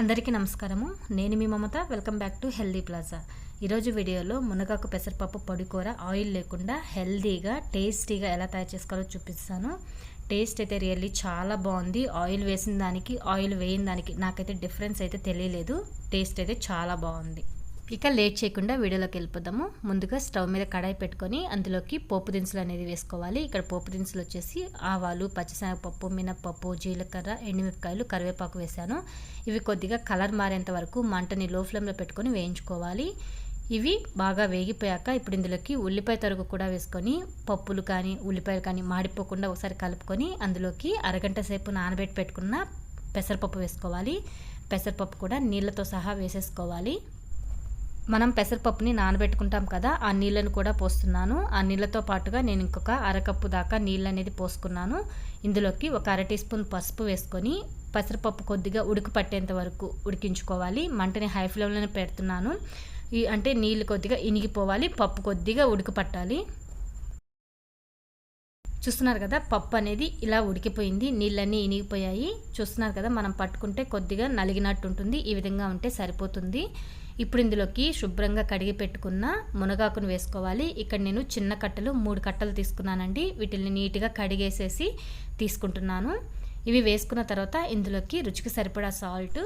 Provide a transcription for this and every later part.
అందరికీ నమస్కారము. నేను మీ Mamata. Welcome back to healthy plaza ఈరోజు వీడియోలో మునగాకు పెసరపప్పు పొడి కూర ఆయిల్ లేకుండా హెల్దీగా టేస్టీగా ఎలా తయారు చేసుకోవాలో చూపిస్తాను. టేస్ట్ అయితే రియల్లీ చాలా బాగుంది. ఆయిల్ వేసిన దానికి ఆయిల్ వేయని దానికి నాకైతే డిఫరెన్స్ అయితే తెలియలేదు. టేస్ట్ అయితే చాలా బాగుంది. ఇక లేట్ చేయకుండా వీడియోలోకి వెళ్ళిపోదాము. ముందుగా స్టవ్ మీద కడాయి పెట్టుకొని అందులోకి పోపు దినుసులు అనేది వేసుకోవాలి. ఇక్కడ పోపు దినుసులు వచ్చేసి ఆవాలు పచ్చిశనగపప్పు మినప్పప్పు జీలకర్ర ఎండుమిరపకాయలు కరివేపాకు వేశాను. ఇవి కొద్దిగా కలర్ మారేంత వరకు మంటని లో ఫ్లేమ్లో పెట్టుకొని వేయించుకోవాలి. ఇవి బాగా వేగిపోయాక ఇప్పుడు ఇందులోకి ఉల్లిపాయ తరుగు కూడా వేసుకొని పప్పులు కానీ ఉల్లిపాయలు కానీ మాడిపోకుండా ఒకసారి కలుపుకొని అందులోకి అరగంట సేపు నానబెట్టి పెట్టుకున్న పెసరపప్పు వేసుకోవాలి. పెసరపప్పు కూడా నీళ్ళతో సహా వేసేసుకోవాలి. మనం పెసరపప్పుని నానబెట్టుకుంటాం కదా ఆ నీళ్ళను కూడా పోస్తున్నాను. ఆ నీళ్ళతో పాటుగా నేను ఇంకొక అరకప్పు దాకా నీళ్ళు అనేది పోసుకున్నాను. ఇందులోకి ఒక అర టీ స్పూన్ పసుపు వేసుకొని పెసరపప్పు కొద్దిగా ఉడికి పట్టేంత వరకు ఉడికించుకోవాలి. మంటని హై ఫ్లేమ్లోనే పెడుతున్నాను. ఈ అంటే నీళ్ళు కొద్దిగా ఇనిగిపోవాలి పప్పు కొద్దిగా ఉడికి పట్టాలి. చూస్తున్నారు కదా పప్పు అనేది ఇలా ఉడికిపోయింది నీళ్ళన్నీ ఇనిగిపోయాయి. చూస్తున్నారు కదా మనం పట్టుకుంటే కొద్దిగా నలిగినట్టు ఉంటుంది ఈ విధంగా ఉంటే సరిపోతుంది. ఇప్పుడు ఇందులోకి శుభ్రంగా కడిగి పెట్టుకున్న మునగాకును వేసుకోవాలి. ఇక్కడ నేను చిన్న కట్టలు మూడు కట్టలు తీసుకున్నానండి. వీటిని నీట్గా కడిగేసేసి తీసుకుంటున్నాను. ఇవి వేసుకున్న తర్వాత ఇందులోకి రుచికి సరిపడా సాల్ట్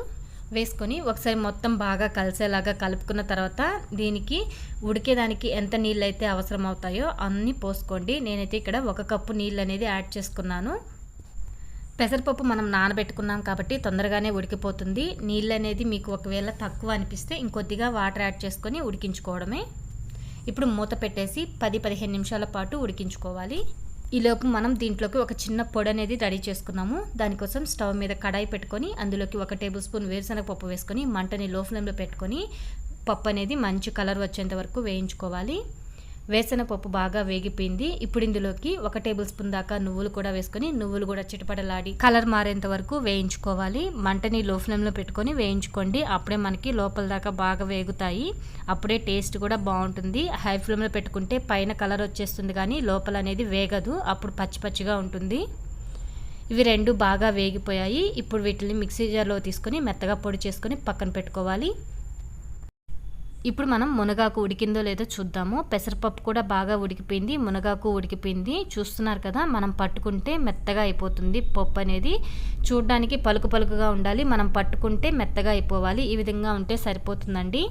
వేసుకొని ఒకసారి మొత్తం బాగా కలిసేలాగా కలుపుకున్న తర్వాత దీనికి ఉడికేదానికి ఎంత నీళ్ళు అయితే అవసరం అవుతాయో అన్నీ పోసుకోండి. నేనైతే ఇక్కడ ఒక కప్పు నీళ్ళు అనేది యాడ్ చేసుకున్నాను. పెసరపప్పు మనం నానబెట్టుకున్నాం కాబట్టి తొందరగానే ఉడికిపోతుంది. నీళ్ళు అనేది మీకు ఒకవేళ తక్కువ అనిపిస్తే ఇంకొద్దిగా వాటర్ యాడ్ చేసుకొని ఉడికించుకోవడమే. ఇప్పుడు మూత పెట్టేసి పది పదిహేను నిమిషాల పాటు ఉడికించుకోవాలి. ఈలోపు మనం దీంట్లోకి ఒక చిన్న పొడి అనేది రెడీ చేసుకున్నాము. దానికోసం స్టవ్ మీద కడాయి పెట్టుకొని అందులోకి ఒక టేబుల్ స్పూన్ వేరుశనగ పప్పు వేసుకొని మంటని లో ఫ్లేమ్లో పెట్టుకొని పప్పు అనేది మంచి కలర్ వచ్చేంత వరకు వేయించుకోవాలి. వేసనపప్పు బాగా వేగిపోయింది. ఇప్పుడు ఇందులోకి ఒక టేబుల్ స్పూన్ దాకా నువ్వులు కూడా వేసుకొని నువ్వులు కూడా చిటపటలాడి కలర్ మారేంత వరకు వేయించుకోవాలి. మంటని లో ఫ్లేమ్లో పెట్టుకొని వేయించుకోండి. అప్పుడే మనకి లోపల దాకా బాగా వేగుతాయి. అప్పుడే టేస్ట్ కూడా బాగుంటుంది. హై ఫ్లేమ్లో పెట్టుకుంటే పైన కలర్ వచ్చేస్తుంది కానీ లోపల అనేది వేగదు. అప్పుడు పచ్చి పచ్చిగా ఉంటుంది. ఇవి రెండు బాగా వేగిపోయాయి. ఇప్పుడు వీటిని మిక్సీ జార్లో తీసుకొని మెత్తగా పొడి చేసుకొని పక్కన పెట్టుకోవాలి. ఇప్పుడు మనం మునగాకు ఉడికిందో లేదో చూద్దాము. పెసరపప్పు కూడా బాగా ఉడికిపోయింది. మునగాకు ఉడికిపోయింది. చూస్తున్నారు కదా మనం పట్టుకుంటే మెత్తగా అయిపోతుంది పప్పు అనేది. చూడడానికి పలుకు పలుకుగా ఉండాలి. మనం పట్టుకుంటే మెత్తగా అయిపోవాలి. ఈ విధంగా ఉంటే సరిపోతుందండి.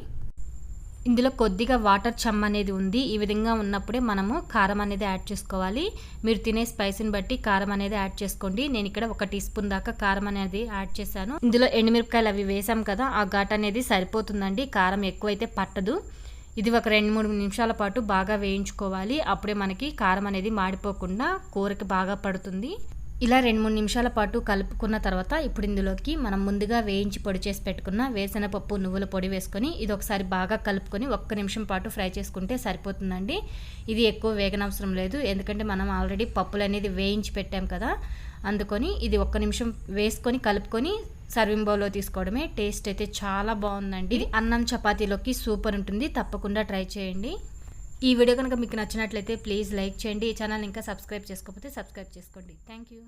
ఇందులో కొద్దిగా వాటర్ చమ్ అనేది ఉంది. ఈ విధంగా ఉన్నప్పుడే మనము కారం అనేది యాడ్ చేసుకోవాలి. మీరు తినే స్పైసీని బట్టి కారం అనేది యాడ్ చేసుకోండి. నేను ఇక్కడ ఒక టీ స్పూన్ దాకా కారం అనేది యాడ్ చేశాను. ఇందులో ఎండుమిరపకాయలు అవి వేసాం కదా ఆ ఘాట్ అనేది సరిపోతుందండి. కారం ఎక్కువైతే పట్టదు. ఇది ఒక రెండు మూడు నిమిషాల పాటు బాగా వేయించుకోవాలి. అప్పుడే మనకి కారం అనేది మాడిపోకుండా కూరకి బాగా పడుతుంది. ఇలా రెండు మూడు నిమిషాల పాటు కలుపుకున్న తర్వాత ఇప్పుడు ఇందులోకి మనం ముందుగా వేయించి పొడి చేసి పెట్టుకున్న వేసనపప్పు నువ్వుల పొడి వేసుకొని ఇది ఒకసారి బాగా కలుపుకొని ఒక్క నిమిషం పాటు ఫ్రై చేసుకుంటే సరిపోతుందండి. ఇది ఎక్కువ వేగనవసరం లేదు. ఎందుకంటే మనం ఆల్రెడీ పప్పులు అనేది వేయించి పెట్టాం కదా. అందుకొని ఇది ఒక్క నిమిషం వేసుకొని కలుపుకొని సర్వింగ్ బౌల్లో తీసుకోవడమే. టేస్ట్ అయితే చాలా బాగుందండి. ఇది అన్నం చపాతీలోకి సూపర్ ఉంటుంది. తప్పకుండా ట్రై చేయండి. ఈ వీడియో కనుక మీకు నచ్చినట్లయితే ప్లీజ్ లైక్ చేయండి. ఈ ఛానల్ ఇంకా సబ్స్క్రైబ్ చేసుకోకపోతే సబ్స్క్రైబ్ చేసుకోండి. Thank you